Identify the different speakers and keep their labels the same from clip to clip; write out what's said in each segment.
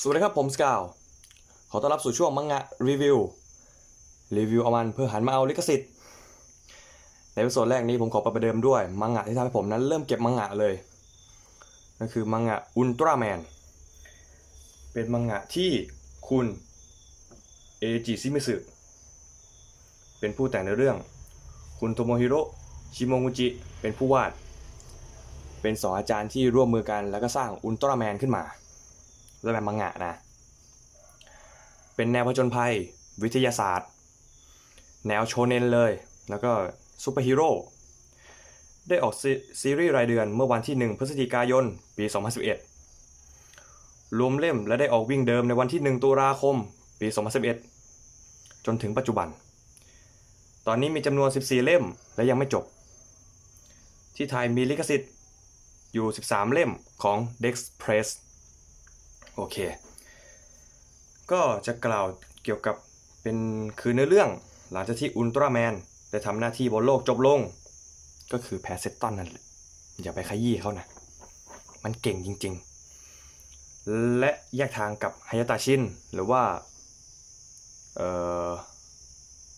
Speaker 1: สวัสดีครับผมสกาว ขอต้อนรับสู่ช่วงมังงะรีวิว รีวิวเอามันเพื่อหันมาเอาลิขสิทธิ์ ในวิดีโอแรกนี้ผมขอประเดิมด้วย มังงะที่ทำให้ผมนั้นเริ่มเก็บมังงะเลย นั่นคือมังงะอุลตร้าแมน เป็นมังงะที่คุณเอจิซิมิสึเป็นผู้แต่งในเรื่อง คุณโทโมฮิโร่ชิโมกุจิเป็นผู้วาด เป็นสองอาจารย์ที่ร่วมมือกันแล้วก็สร้างอุลตร้าแมนขึ้นมา แล้วแบบมังงะนะ เป็นแนวผจญภัย วิทยาศาสตร์ แนวโชเนนเลย แล้วก็ซูเปอร์ฮีโร่ ได้ออกซีซีรีส์รายเดือนเมื่อวันที่ 1 พฤศจิกายน ปี 2011 รวมเล่มและได้ออกวิ่งเดิมในวันที่ 1 ตุลาคม ปี 2011 จนถึงปัจจุบัน ตอนนี้มีจำนวน 14 เล่มและยังไม่จบ ที่ไทยมีลิขสิทธิ์อยู่ 13 เล่มของ Dex Press โอเค ก็จะกล่าวเกี่ยวกับเป็นคือเนื้อเรื่องหลังจากที่อุลตร้าแมนได้ทำหน้าที่บนโลกจบลง ก็คือแพรเซตตอนนั่นแหละอย่าไปขยี้เขานะ มันเก่งจริงๆ และแยกทางกับฮายาตาชิน หรือว่าเอ่อ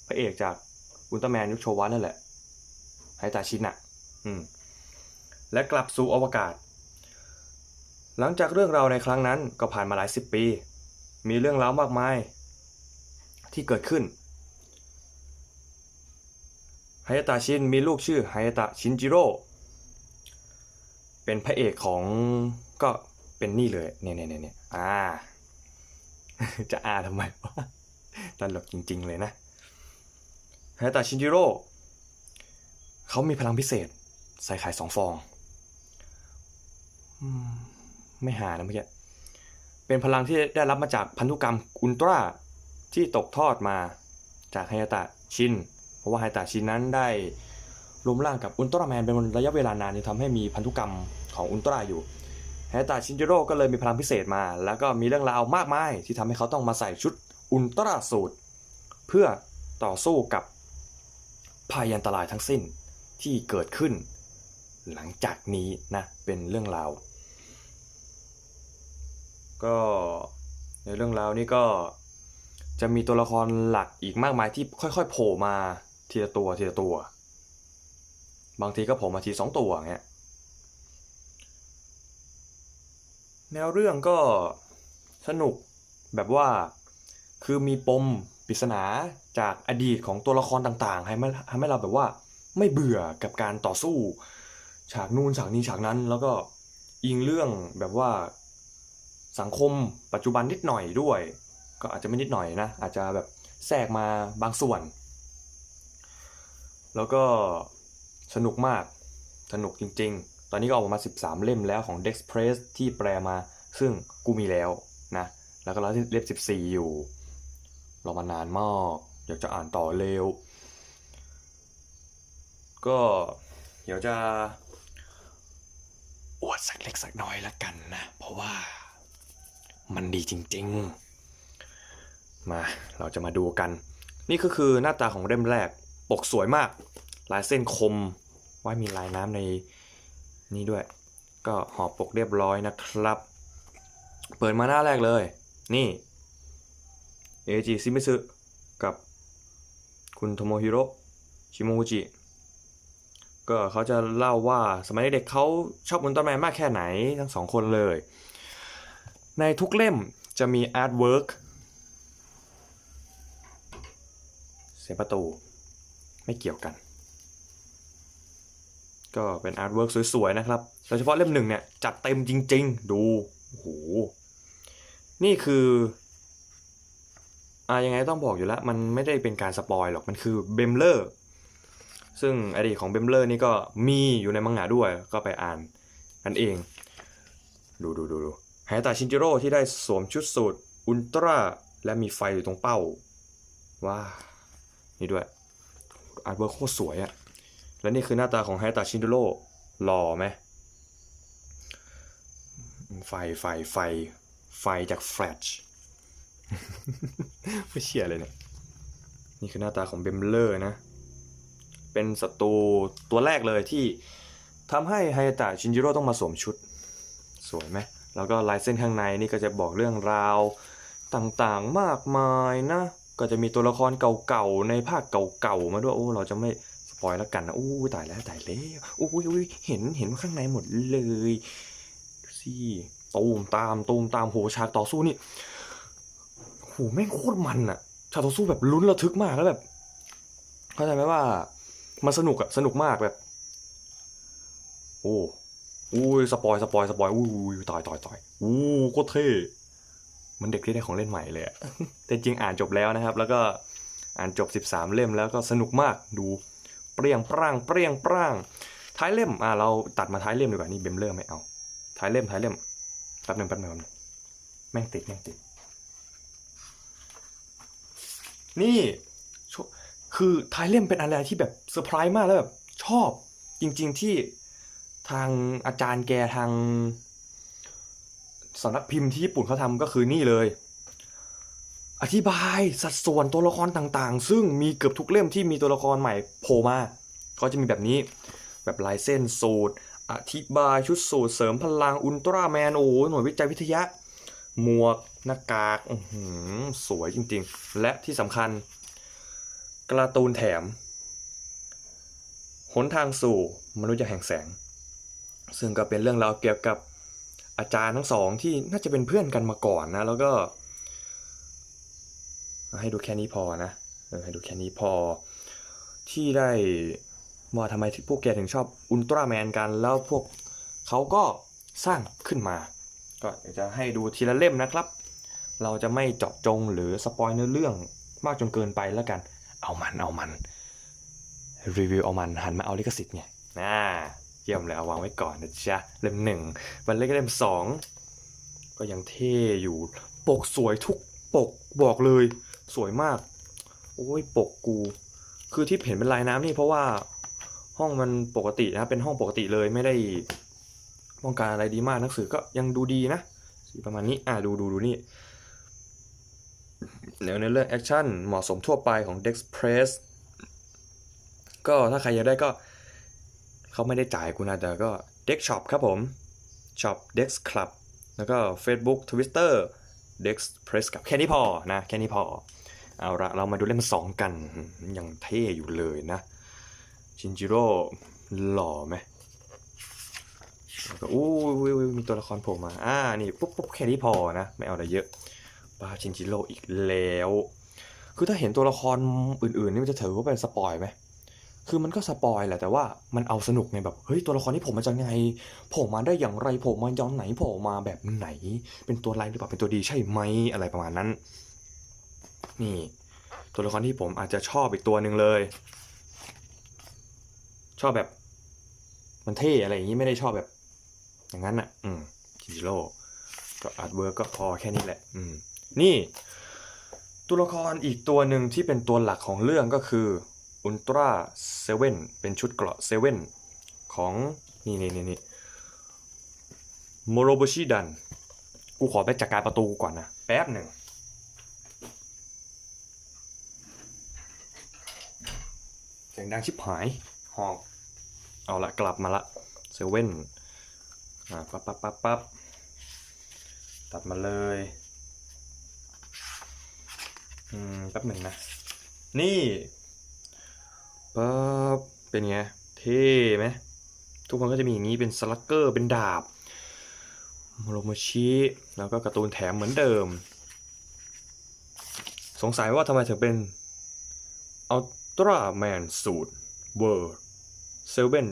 Speaker 1: พระเอกจากอุลตร้าแมนยุคโชวะนั่นแหละฮายาตาชินอะอืมและกลับสู่อวกาศ หลังจากเรื่องราวในครั้งนั้นก็ผ่านมาหลายสิบปี มีเรื่องราวมากมาย ที่เกิดขึ้นฮายาตะชินมีลูกชื่อฮายาตะชินจิโร่เป็นพระเอกของก็เป็นนี่เลยเนี่ยเนี่ยเนี่ยเนี่ยอ่า จะอาทำไมวะตลกจริง ๆ เลยนะฮายาตะชินจิโร่เขามีพลังพิเศษ ใส่ไข่สองฟอง อืม ไม่หานะเมื่อกี้เป็นพลังที่ได้รับมาจากพันธุกรรมอุลตร้าที่ตกทอดมาจากไฮยาตะชิน เพราะว่าไฮยาตะชินนั้นได้รวมร่างกับอุลตร้าแมนเป็นระยะเวลานานจนทำให้มีพันธุกรรมของอุลตร้าอยู่ไฮยาตะชินจิโร่ก็เลยมีพลังพิเศษมา แล้วก็มีเรื่องราวมากมายที่ทำให้เขาต้องมาใส่ชุดอุลตร้าสูตร เพื่อต่อสู้กับภัยอันตรายทั้งสิ้นที่เกิดขึ้น หลังจากนี้นะเป็นเรื่องราว ก็ในเรื่องราวนี้ก็จะมีตัวละครหลักอีกมากมายที่ค่อยๆโผล่มาทีละตัวทีละตัว บางทีก็โผล่มาทีสองตัวเงี้ยแนวเรื่องก็สนุกแบบว่าคือมีปมปริศนาจากอดีตของตัวละครต่างๆ ให้ม่ทำให้เราแบบว่าไม่เบื่อกับการต่อสู้ ฉากนู่นฉากนี้ฉากนั้น แล้วก็อิงเรื่องแบบว่า สังคมปัจจุบันนิดหน่อยด้วย ก็อาจจะไม่นิดหน่อยนะ อาจจะแบบแทรกมาบางส่วน แล้วก็สนุกมาก สนุกจริง ๆ ตอนนี้ก็ออกมา 13 เล่มแล้วของ Dex Press ที่แปลมา ซึ่งกูมีแล้วนะ แล้วก็แล้วที่เล่ม14 อยู่ รอมานานมาก อยากจะอ่านต่อเร็ว ก็เดี๋ยวจะอวดสักเล็กสักน้อยละกันนะ เพราะว่า มันดีจริงๆ มาเราจะมาดูกัน นี่ก็คือหน้าตาของเล่มแรก ปกสวยมาก ลายเส้นคมไว้มีลายน้ำในนี่ด้วย ก็ห่อปกเรียบร้อยนะครับ เปิดมาหน้าแรกเลย นี่เอจิซิมิสึกับคุณโทโมฮิโร่ชิโมกุจิก็เขาจะเล่าว่าสมัยเด็กเขาชอบอุลตร้าแมนมากแค่ไหนทั้งสองคนเลย ในทุกเล่มจะมีอาร์ตเวิร์กเสียประตูไม่เกี่ยวกัน ก็เป็นอาร์ตเวิร์กสวยๆนะครับโดยเฉพาะเล่มหนึ่งเนี่ย จัดเต็มจริงๆ ดูโอ้โหนี่คืออ่ายังไงต้องบอกอยู่แล้ว มันไม่ได้เป็นการสปอยหรอก มันคือเบมเลอร์ซึ่งอดีตของเบมเลอร์นี่ก็มีอยู่ในมังงะด้วย ก็ไปอ่านกันเอง ดูดูดูดู ไฮตาชินจิโร่ที่ได้สวมชุดสูทอุลตร้าและมีไฟอยู่ตรงเป้า ว้า นี่ด้วย อาร์ตเวิร์คโคตรสวยอะและนี่คือหน้าตาของไฮตาชินจิโร่หล่อไหม ไฟ ไฟ ไฟ ไฟจากแฟลชไม่เชื่อเลยเนี่ย นี่คือหน้าตาของเบมเลอร์นะ เป็นศัตรูตัวแรกเลยที่ทำให้ไฮตะชินจิโร่ต้องมาสวมชุด สวยไหม แล้วก็ลายเส้นข้างในนี่ก็จะบอกเรื่องราวต่างๆมากมายนะ ก็จะมีตัวละครเก่าๆในภาคเก่าๆมาด้วยโอ้เราจะไม่สปอยแล้วกันนะอู้ตายแล้วตายแล้วอู้ยอุ้ยเห็นเห็นข้างในหมดเลยดูสิตูมตามตูมตามโหฉากต่อสู้นี่โหแม่งโคตรมันอะฉากต่อสู้แบบลุ้นระทึกมากแล้วแบบเข้าใจไหมว่ามันสนุกอะสนุกมากแบบ โอ้ อุ้ยสปอยสปอยสปอยอุ้ยตายตายตายอู้โคตรเท่เหมันเด็กที่ได้ของเล่นใหม่เลยอะแต่จริงอ่านจบแล้วนะครับ แล้วก็อ่านจบ 13 เล่มแล้วก็สนุกมากดูเปรี้ยงปร่างเปรี้ยงปร่าง ท้ายเล่มอ่าเราตัดมาท้ายเล่มดีกว่านี่เบมเลอร์ไม่เอา ท้ายเล่มท้ายเล่มแป๊บหนึงแป๊บหนึงแป๊บหนึ่งแม่งติดแม่งติด นี่ชคือท้ายเล่มเป็นอะไรที่แบบเซอร์ไพรส์มากแล้วแบบชอบจริง ๆที่ ทางอาจารย์แกทางสำนักพิมพ์ที่ญี่ปุ่นเขาทำก็คือนี่เลย อธิบายสัดส่วนตัวละครต่างๆ ซึ่งมีเกือบทุกเล่มที่มีตัวละครใหม่โผล่มา ก็จะมีแบบนี้แบบลายเส้นสูตร อธิบายชุดสูตรเสริมพลังอุลตร้าแมนโอ้โหหน่วยวิจัยวิทยะ หมวกหน้ากากหือสวยจริงๆ และที่สำคัญการ์ตูนแถม หนทางสู่มนุษย์แห่งแสง ซึ่งก็เป็นเรื่องราวเกี่ยวกับอาจารย์ทั้งสองที่น่าจะเป็นเพื่อนกันมาก่อนนะ แล้วก็ให้ดูแค่นี้พอนะให้ดูแค่นี้พอ ที่ได้ว่าทำไมพวกแกถึงชอบอุลตร้าแมนกัน แล้วพวกเขาก็สร้างขึ้นมา ก็จะให้ดูทีละเล่มนะครับ เราจะไม่เจาะจงหรือสปอยเนื้อเรื่องมากจนเกินไปแล้วกัน เอามันเอามัน รีวิวเอามันหันมาเอาลิขสิทธิ์ไงน่า ยี่ยมเลยเอาวางไว้ก่อนนะจ๊ะเล่มหนึ่งวันเล็กเล่มสองก็ยังเท่อยู่ ปกสวยทุกปกบอกเลยสวยมาก โอ้ยปกกู คือที่เห็นเป็นลายน้ำนี่เพราะว่าห้องมันปกตินะเป็นห้องปกติเลยไม่ได้ต้องการอะไรดีมากหนังสือก็ยังดูดีนะสีประมาณนี้อะดูดูดูนี่แนวในเรื่องแอคชั่นเหมาะสมทั่วไปของ Dex Press ก็ถ้าใครอยากได้ก็ เขาไม่ได้จ่ายกูนะแต่ก็ Dex Shop ครับผม Shop Dex Club แล้วก็ Facebook Twitter Dex Press กับแค่นี้พอนะแค่นี้พอ เอาละเรามาดูเล่มสองกันยังเท่อยู่เลยนะชินจิโร่หล่อไหมก็อู้ยอุ้ยมีตัวละครโผล่มาอ่านี่ปุ๊บปุ๊บแค่นี้พอนะ ไม่เอาอะไรเยอะปาชินจิโร่อีกแล้ว คือถ้าเห็นตัวละครอื่นๆนี่มันจะถือว่าเป็นสปอยไหม คือมันก็สปอยแหละแต่ว่ามันเอาสนุกไงแบบเฮ้ยตัวละครนี้ผมมาจากไงโผล่มาได้อย่างไรโผล่มาย้อนไหนโผล่มาแบบไหน เป็นตัวร้ายหรือเปล่าเป็นตัวดีใช่ไหมอะไรประมาณนั้น นี่ ตัวละครที่ผมอาจจะชอบอีกตัวหนึ่งเลย ชอบแบบมันเท่อะไรอย่างนี้ไม่ได้ชอบแบบ อย่างนั้นอะ อืมชิจิโร่ก็อาร์ตเวิร์กก็พอแค่นี้แหละ อืมนี่ ตัวละครอีกตัวหนึ่งที่เป็นตัวหลักของเรื่องก็คือ อุลตร้าเซเว่นเป็นชุดเกราะเซเว่นของ นี่นี่นี่นี่โมโรโบชิดัน กูขอไปจัดการประตูก่อนนะ แป๊บหนึ่งเสียงดังชิบหายหอกเอาละกลับมาละเซเว่นอ่าปั๊บปั๊บปั๊บปั๊บตัดมาเลยอืมแป๊บหนึ่งนะ นี่ ปั๊บเป็นไง เท่ไหมทุกคนก็จะมีอย่างนี้เป็นสลักเกอร์เป็นดาบโมโรโมชิแล้วก็การ์ตูนแถมเหมือนเดิม สงสัยว่าทำไมถึงเป็นอัลตร้าแมนสูตรเวอร์เซเว่น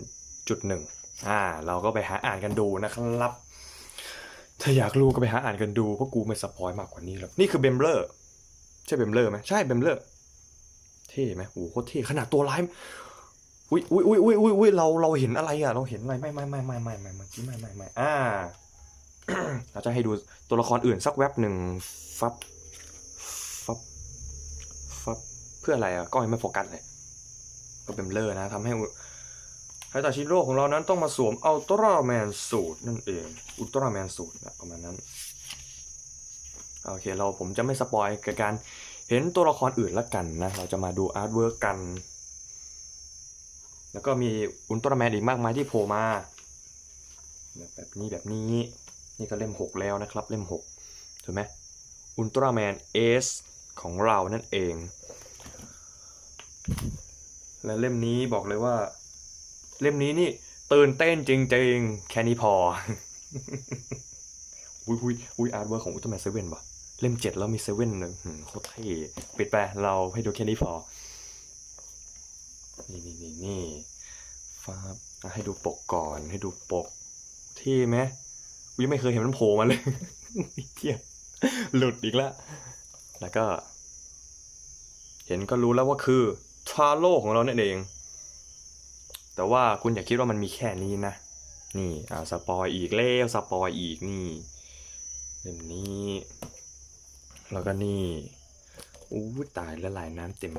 Speaker 1: จุดหนึ่งอ่า เราก็ไปหาอ่านกันดูนะครับ ถ้าอยากรู้ก็ไปหาอ่านกันดู เพราะกูไม่สปอยมากกว่านี้แล้วนี่คือเบมเลอร์ใช่เบมเลอร์ไหมใช่เบมเลอร์ เท่ไหมโอ้โหโคตรเท่ขนาดตัวร้ายอุ้ยอุ้ยอุ้ยอุ้ยอุ้ยอุ้ยเราเราเห็นอะไรอะ เราเห็นอะไรไม่ไม่ไม่ไม่ไม่ไม่ไม่ไม่ไม่ไม่อ่าเราจะให้ดูตัวละครอื่นสักแว็บหนึ่งฟับฟับฟับเพื่ออะไรอะกล้องยังไม่โฟกัสเลยก็เบมเลอร์นะทำให้ไฮตาชิโร่ของเรานั้นต้องมาสวมอัลตร้าแมนสูตรนั่นเองอุลตร้าแมนสูตรประมาณนั้น โอเคเราผมจะไม่สปอยกับการ เห็นตัวละครอื่นละกันนะ เราจะมาดูอาร์ตเวิร์กกัน แล้วก็มีอุลตร้าแมนอีกมากมายที่โผล่มา แบบนี้แบบนี้ นี่ก็เล่มหกแล้วนะครับ เล่มหกถูกไหมอุลตร้าแมนเอสของเรานั่นเอง และเล่มนี้บอกเลยว่า เล่มนี้นี่ตื่นเต้นจริง ๆ แค่นี้พอ อุ้ยอุ้ยอุ้ยอาร์ตเวิร์กของอุลตร้าแมนเซเว่นว่ะ เล่มเจ็ดแล้วมีเซเว่นเลยโคตรเท่ปิดไปเราให้ดูแค่นี้พอ นี่นี่นี่นี่ฟ้าให้ดูปกก่อน ให้ดูปกเท่ไหมกูยังไม่เคยเห็นมันโผล่มาเลยเที่ยหลุดอีกแล้ว แล้วก็ เห็นก็รู้แล้วว่าคือทาโร่ของเราเนี่ยเอง แต่ว่าคุณอย่าคิดว่ามันมีแค่นี้นะ นี่อ่าสปอยอีกแล้วสปอยอีกนี่เล่มนี้ แล้วก็นี่อู้ตายละลายน้ำเต็ม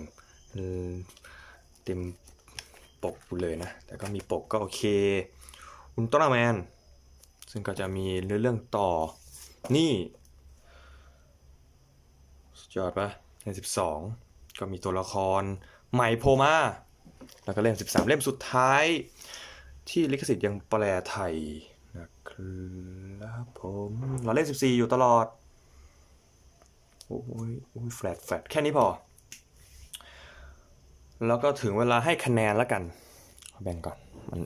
Speaker 1: เต็มปกเลยนะ แต่ก็มีปกก็โอเคอุลตร้าแมน ซึ่งก็จะมีเรื่องเรื่องต่อ นี่สุดยอดปะเล่มสิบสองก็มีตัวละครใหม่โผล่มา แล้วก็เล่มสิบสามเล่มสุดท้าย ที่ลิขสิทธิ์ยังแปลไทยนะครับผมเราเล่นสิบสี่อยู่ตลอด โอ้ยโอ้ยแฟลตแฟลตแค่นี้พอ แล้วก็ถึงเวลาให้คะแนนแล้วกันแบ่งก่อน มัน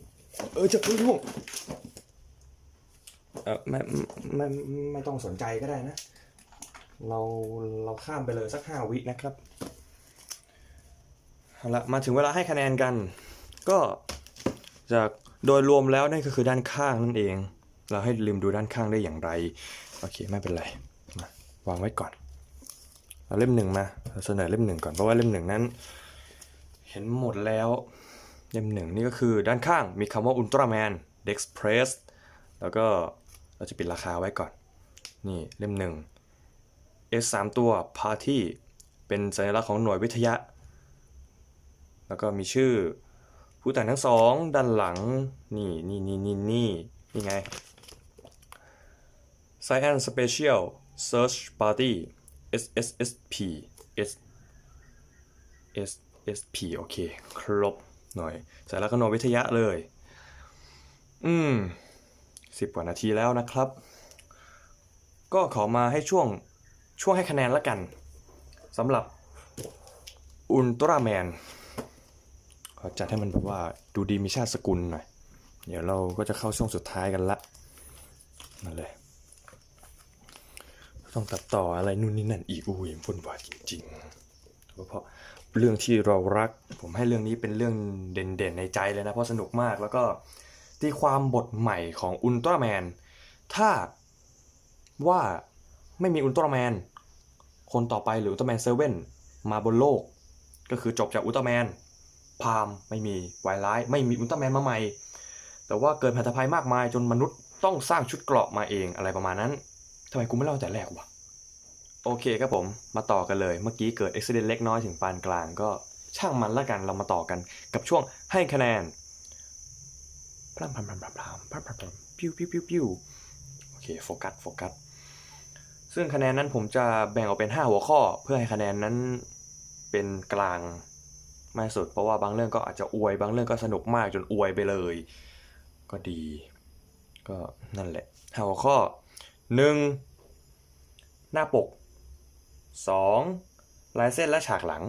Speaker 1: เออจะพิ่งล่วงเออไม่ไม่ไม่ไม่ต้องสนใจก็ได้นะ เราเราข้ามไปเลยสักห้าวินะครับเอาละมาถึงเวลาให้คะแนนกัน ก็จากโดยรวมแล้วนั่นก็คือด้านข้างนั่นเอง เราให้ลืมดูด้านข้างได้อย่างไร โอเค ไม่เป็นไร มาวางไว้ก่อน เอาเล่มหนึ่งมาเสนอเล่มหนึ่งก่อนเพราะว่าเล่มหนึ่งนั้น เห็นหมดแล้วเล่มหนึ่งนี่ก็คือด้านข้างมีคำว่าอุลตร้าแมนเด็กเพรสแล้วก็เราจะปิดราคาไว้ก่อน นี่เล่มหนึ่ง S 3ตัว Party เป็นสัญลักษณ์ของหน่วยวิทยะ แล้วก็มีชื่อผู้แต่งทั้งสองด้านหลัง นี่นี่นี่นี่นี่นี่ไง Science Special Search Party SSSP S S S P โอเค ครบหน่อยสายลักษณะวิทยะเลย อืมสิบกว่านาทีแล้วนะครับ ก็ขอมาให้ช่วงช่วงให้คะแนนละกันสำหรับอุลตร้าแมนขอจัดให้มันแบบว่าดูดีมีชาติสกุลหน่อย เดี๋ยวเราก็จะเข้าช่วงสุดท้ายกันละนั่นเลย ต้องตัดต่ออะไรนู่นนี่นั่นอีกอุ้ยวุ่นวายจริงๆเพราะเรื่องที่เรารัก ผมให้เรื่องนี้เป็นเรื่องเด่นๆในใจเลยนะเพราะสนุกมากแล้วก็ตีความบทใหม่ของอุลตร้าแมนถ้าว่าไม่มีอุลตร้าแมนคนต่อไปหรืออุลตร้าแมนเซเว่นมาบนโลก ก็คือจบจากอุลตร้าแมนพามไม่มีไวร้ายไม่มีอุลตร้าแมนมาใหม่ แต่ว่าเกิดภัยภัยมากมายจนมนุษย์ต้องสร้างชุดเกราะมาเองอะไรประมาณนั้น ทำไมกูไม่เล่าแต่แรกวะ โอเคครับผม มาต่อกันเลย เมื่อกี้เกิดอุบิเหตุเล็กน้อยถึงปานกลางก็ช่างมันละกัน เรามาต่อกันกับช่วงให้คะแนนพลัมพรำพรำพรำพรำพรำพรำพิ้วพิ้วพิ้วพิ้วโอเค โฟกัส โฟกัส ซึ่งคะแนนนั้นผมจะแบ่งออกเป็น 5 หัวข้อ เพื่อให้คะแนนนั้นเป็นกลางมากสุด เพราะว่าบางเรื่องก็อาจจะอวย บางเรื่องก็สนุกมากจนอวยไปเลย ก็ดี ก็นั่นแหละ 5 หัวข้อ หนึ่งหน้าปก 2. ลายเส้นและฉากหลัง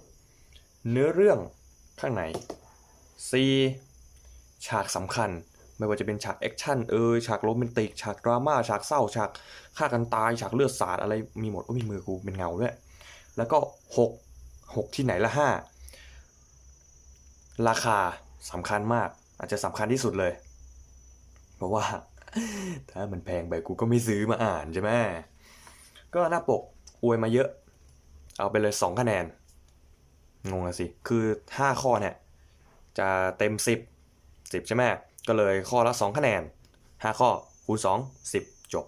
Speaker 1: 3. เนื้อเรื่องข้างใน 4. ฉากสำคัญไม่ว่าจะเป็นฉากแอคชั่นเอยฉากโรแมนติกฉากดราม่าฉากเศร้าฉากฆ่ากันตายฉากเลือดสาดอะไรมีหมดโอ้มีมือกูเป็นเงาด้วย แล้วก็ 6 6 ที่ไหนละ 5 ราคาสำคัญมากอาจจะสำคัญที่สุดเลย เพราะว่า ถ้ามันแพงไปกูก็ไม่ซื้อมาอ่านใช่ไหมก็หน้าปกอวยมาเยอะ เอาไปเลย2คะแนน งงอะสิ คือ5ข้อเนี่ย จะเต็ม10 10ใช่ไหมก็เลยข้อละ2คะแนน5ข้อคูณ2 10จบ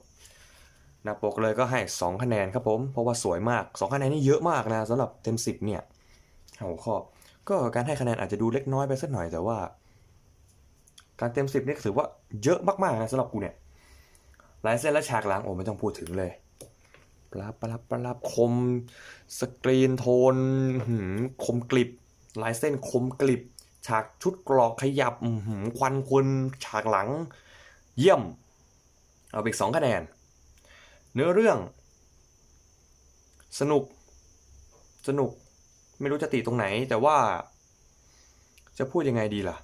Speaker 1: หน้าปกเลยก็ให้2คะแนนครับผม เพราะว่าสวยมาก2คะแนนนี่เยอะมากนะสำหรับเต็ม10เนี่ยหัวข้อ ก็การให้คะแนนอาจจะดูเล็กน้อยไปสักหน่อยแต่ว่า การเต็ม10นี่ถือว่า เยอะมากๆนะสำหรับกูเนี่ยลายเส้นและฉากหลังโอ้ไม่ต้องพูดถึงเลยปลับปลับปลับคม สกรีนโทนหืมคมกลิบ ลายเส้นคมกลิบ ฉากชุดกรอกขยับหือควันควนฉากหลัง เยี่ยม เอาไปอีกสองคะแนน เนื้อเรื่อง สนุก สนุก ไม่รู้จะติตรงไหน แต่ว่า จะพูดยังไงดีล่ะ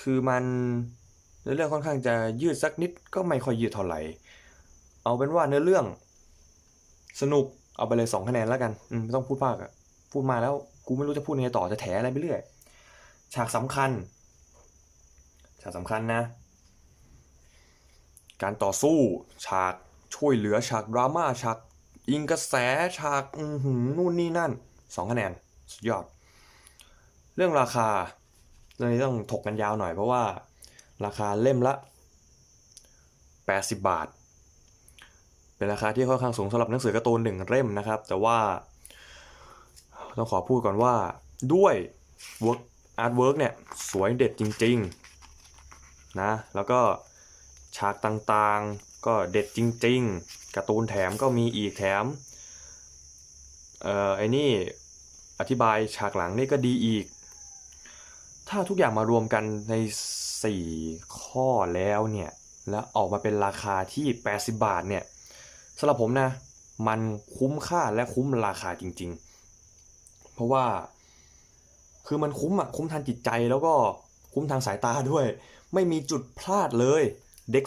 Speaker 1: คือมัน เนื้อเรื่องค่อนข้างจะยืดสักนิดก็ไม่ค่อยยืดเท่าไหร่ เอาเป็นว่าเนื้อเรื่อง สนุกเอาไปเลยสองคะแนนแล้วกันอืมไม่ต้องพูดมากอะพูดมาแล้วกูไม่รู้จะพูดยังไงต่อจะแถอะไรไปเรื่อยฉากสำคัญ ฉากสำคัญนะ การต่อสู้ ฉากช่วยเหลือ ฉากดราม่าฉากอิงกระแสฉากอือหือนู่นนี่นั่นสองคะแนนสุดยอด เรื่องราคาเรื่องนี้ต้องถกกันยาวหน่อยเพราะว่า ราคาเล่มละ 80 บาท เป็นราคาที่ค่อนข้างสูงสำหรับหนังสือการ์ตูนหนึ่งเล่มนะครับ แต่ว่าต้องขอพูดก่อนว่าด้วย work artwork เนี่ยสวยเด็ดจริงๆนะแล้วก็ฉากต่างๆก็เด็ดจริงๆการ์ตูนแถมก็มีอีกแถมเอ่อไอ้นี่อธิบายฉากหลังนี่ก็ดีอีก ถ้าทุกอย่างมารวมกันใน 4 ข้อแล้วเนี่ยแล้วออกมาเป็นราคาที่ 80 บาทเนี่ยสำหรับผมนะมันคุ้มค่าและคุ้มราคาจริง ๆ เพราะว่าคือมันคุ้มอะคุ้มทางจิตใจแล้วก็คุ้มทางสายตาด้วย ไม่มีจุดพลาดเลย Dex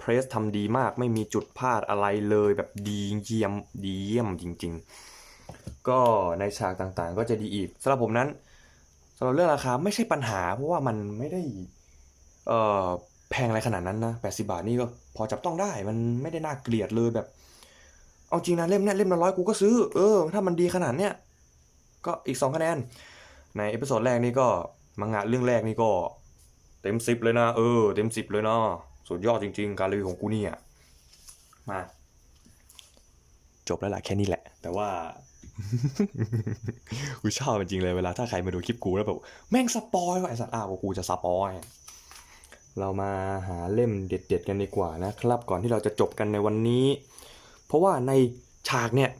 Speaker 1: Press ทำดีมากไม่มีจุดพลาดอะไรเลยแบบดีเยี่ยมดีเยี่ยมจริง ๆ ก็ในฉากต่างๆ ก็จะดีอีกสำหรับผมนั้นสำหรับเรื่องราคาไม่ใช่ปัญหา เพราะว่ามันไม่ได้ เออแพงอะไรขนาดนั้นนะ80บาทนี่ก็พอจับต้องได้มันไม่ได้น่าเกลียดเลยแบบ เอาจริงนะเล่มเนี้ยเล่มละร้อยกูก็ซื้อ เออ ถ้ามันดีขนาดเนี้ยก็อีกสองคะแนน ในเอพิโซดแรกนี่ก็มังงะเรื่องแรกนี่ก็เต็มสิบเลยนะ เออ เต็มสิบเลยนะสุดยอดจริง ๆ การรีวิวของกูเนี่ยมา จบแล้วล่ะแค่นี้แหละ แต่ว่ากูชอบจริงเลยเวลาถ้าใครมาดูคลิปกูแล้วแบบ แม่งสปอยไอสัตว์อ้าวกูจะสปอย เรามาหาเล่มเด็ด ๆ กันดีกว่านะครับ ก่อนที่เราจะจบกันในวันนี้ เพราะว่าในฉากเนี่ย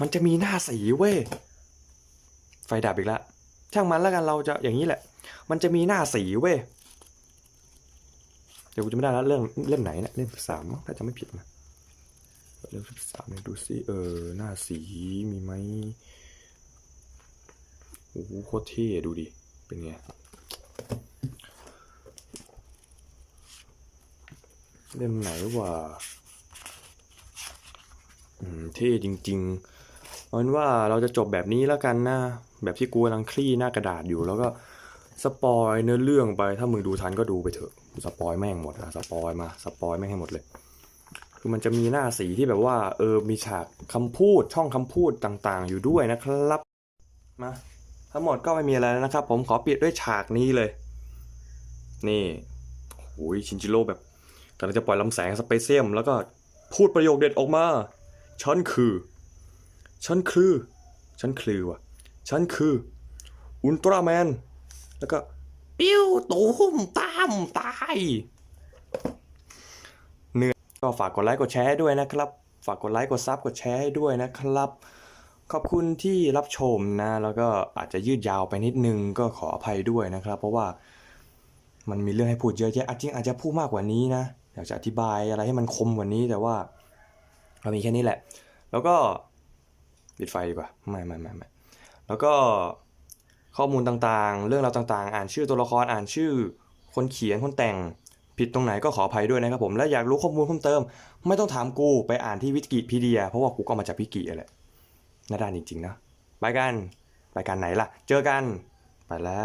Speaker 1: มันจะมีหน้าสีเว้ยไฟดับอีกแล้วช่างมันแล้วกันเราจะอย่างนี้แหละ มันจะมีหน้าสีเว้ยเดี๋ยวกูจะไม่ได้แล้วเรื่องเล่มไหนเนี่ยเล่มสามถ้าจะไม่ผิดนะเล่มสิบสามเนี่ยดูซิเออหน้าสีมีไหมโอ้โหโคตรเท่ดูดิเป็นไง เล่มไหนวะอืมเท่จริงๆเอาเป็นว่าเราจะจบแบบนี้แล้วกันนะ แบบที่กูกำลังคลี่หน้ากระดาษอยู่ แล้วก็สปอยเนื้อเรื่องไป ถ้ามึงดูทันก็ดูไปเถอะสปอยแม่งหมดอะสปอยมาสปอยแม่งให้หมดเลย คือมันจะมีหน้าสีที่แบบว่าเออมีฉากคำพูดช่องคำพูดต่างๆ อยู่ด้วยนะครับมาทั้งหมดก็ไม่มีอะไรแล้วนะครับ ผมขอปิดด้วยฉากนี้เลย นี่โอ้ยชินจิโร่แบบ กำลังจะปล่อยลำแสงสเปเซียม แล้วก็พูดประโยคเด็ดออกมาฉันคือฉันคือฉันคือว่ะฉันคือ อุลตร้าแมน แล้วก็ ปิ้วตูมตามตายเนื่อก็ฝากกดไลค์กดแชร์ด้วยนะครับ ฝากกดไลค์กดซับกดแชร์ให้ด้วยนะครับ ขอบคุณที่รับชมนะ แล้วก็อาจจะยืดยาวไปนิดนึงก็ขออภัยด้วยนะครับ เพราะว่ามันมีเรื่องให้พูดเยอะแยะจริงอาจจะพูดมากกว่านี้นะ อยากจะอธิบายอะไรให้มันคมกว่านี้แต่ว่าเรามีแค่นี้แหละ แล้วก็ปิดไฟดีกว่าไม่ไม่ไม่ไม่แล้วก็ข้อมูลต่างๆ เรื่องราวต่างๆ อ่านชื่อตัวละครอ่านชื่อ คนเขียนคนแต่งผิดตรงไหนก็ขออภัยด้วยนะครับผมและอยากรู้ข้อมูลเพิ่มเติม ไม่ต้องถามกูไปอ่านที่วิกิพีเดีย เพราะว่ากูก็มาจากวิกิแหละน้าด้านจริงๆนะไปกันไปกันไหนล่ะ เจอกันไปแล้ว